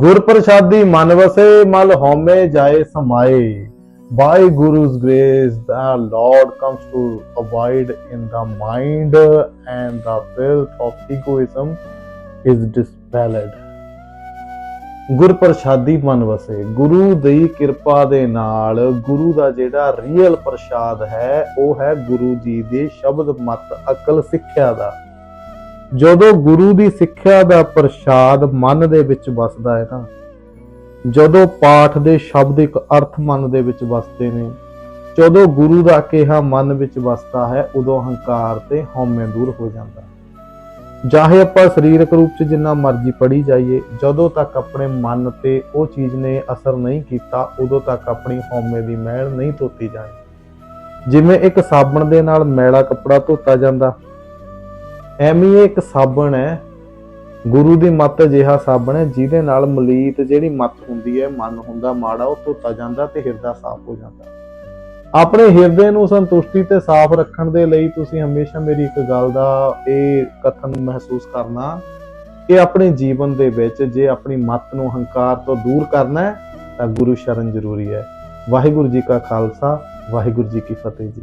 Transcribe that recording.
ਗੁਰ ਪ੍ਰਸਾਦੀ ਮਨ ਵਸੇ, ਮਲ ਹਉਮੈ ਜਾਏ ਸਮਾਏ। by guru's grace the lord comes to abide in the mind and the filth of egoism is dispelled ਗੁਰ ਪ੍ਰਸਾਦੀ ਮਨ ਵਸੇ, ਗੁਰੂ ਦੀ ਕਿਰਪਾ ਦੇ ਨਾਲ ਗੁਰੂ ਦਾ ਜਿਹੜਾ ਰੀਅਲ ਪ੍ਰਸਾਦ ਹੈ, ਉਹ ਹੈ ਗੁਰੂ ਜੀ ਦੇ ਸ਼ਬਦ ਮਤ, ਅਕਲ ਸਿੱਖਿਆ ਦਾ। ਜਦੋਂ ਗੁਰੂ ਦੀ ਸਿੱਖਿਆ ਦਾ ਪ੍ਰਸਾਦ ਮਨ ਦੇ ਵਿੱਚ ਵਸਦਾ ਹੈ ਨਾ ਜਦੋਂ ਪਾਠ ਦੇ ਸ਼ਬਦਿਕ ਅਰਥ ਮਨ ਦੇ ਵਿੱਚ ਵਸਦੇ ਨੇ, ਜਦੋਂ ਗੁਰੂ ਦਾ ਕਿਹਾ ਮਨ ਵਿੱਚ ਵਸਦਾ ਹੈ, ਉਦੋਂ ਹੰਕਾਰ ਤੇ ਹਉਮੈ ਦੂਰ ਹੋ ਜਾਂਦਾ ਚਾਹੇ ਆਪਾਂ ਸਰੀਰਕ ਰੂਪ 'ਚ ਜਿੰਨਾ ਮਰਜ਼ੀ ਪੜੀ ਜਾਈਏ, ਜਦੋਂ ਤੱਕ ਆਪਣੇ ਮਨ ਤੇ ਉਹ ਚੀਜ਼ ਨੇ ਅਸਰ ਨਹੀਂ ਕੀਤਾ, ਉਦੋਂ ਤੱਕ ਆਪਣੀ ਹਉਮੈ ਦੀ ਮੈਲ ਨਹੀਂ ਧੋਤੀ ਜਾਣੀ। ਜਿਵੇਂ ਇੱਕ ਸਾਬਣ ਦੇ ਨਾਲ ਮੈਲਾ ਕੱਪੜਾ ਧੋਤਾ ਜਾਂਦਾ ਐਵੇਂ ਇੱਕ ਸਾਬਣ ਹੈ। ਗੁਰੂ ਦੀ ਮੱਤ ਅਜਿਹਾ ਸਾਬਣ ਹੈ, ਜਿਹਦੇ ਨਾਲ ਮਲੀਤ ਜਿਹੜੀ ਮੱਤ ਹੁੰਦੀ ਹੈ, ਮਨ ਹੁੰਦਾ ਮਾੜਾ, ਉਹ ਧੋਤਾ ਜਾਂਦਾ ਤੇ ਹਿਰਦਾ ਸਾਫ਼ ਹੋ ਜਾਂਦਾ। ਆਪਣੇ ਹਿਰਦੇ ਨੂੰ ਸੰਤੁਸ਼ਟੀ ਤੇ ਸਾਫ਼ ਰੱਖਣ ਦੇ ਲਈ ਤੁਸੀਂ ਹਮੇਸ਼ਾ ਮੇਰੀ ਇੱਕ ਗੱਲ ਦਾ ਇਹ ਕਥਨ ਮਹਿਸੂਸ ਕਰਨਾ ਕਿ ਆਪਣੇ ਜੀਵਨ ਦੇ ਵਿੱਚ ਜੇ ਆਪਣੀ ਮੱਤ ਨੂੰ ਹੰਕਾਰ ਤੋਂ ਦੂਰ ਕਰਨਾ ਹੈ, ਤਾਂ ਗੁਰੂ ਸ਼ਰਨ ਜ਼ਰੂਰੀ ਹੈ। ਵਾਹਿਗੁਰੂ ਜੀ ਕਾ ਖਾਲਸਾ, ਵਾਹਿਗੁਰੂ ਜੀ ਕੀ ਫਤਿਹ ਜੀ।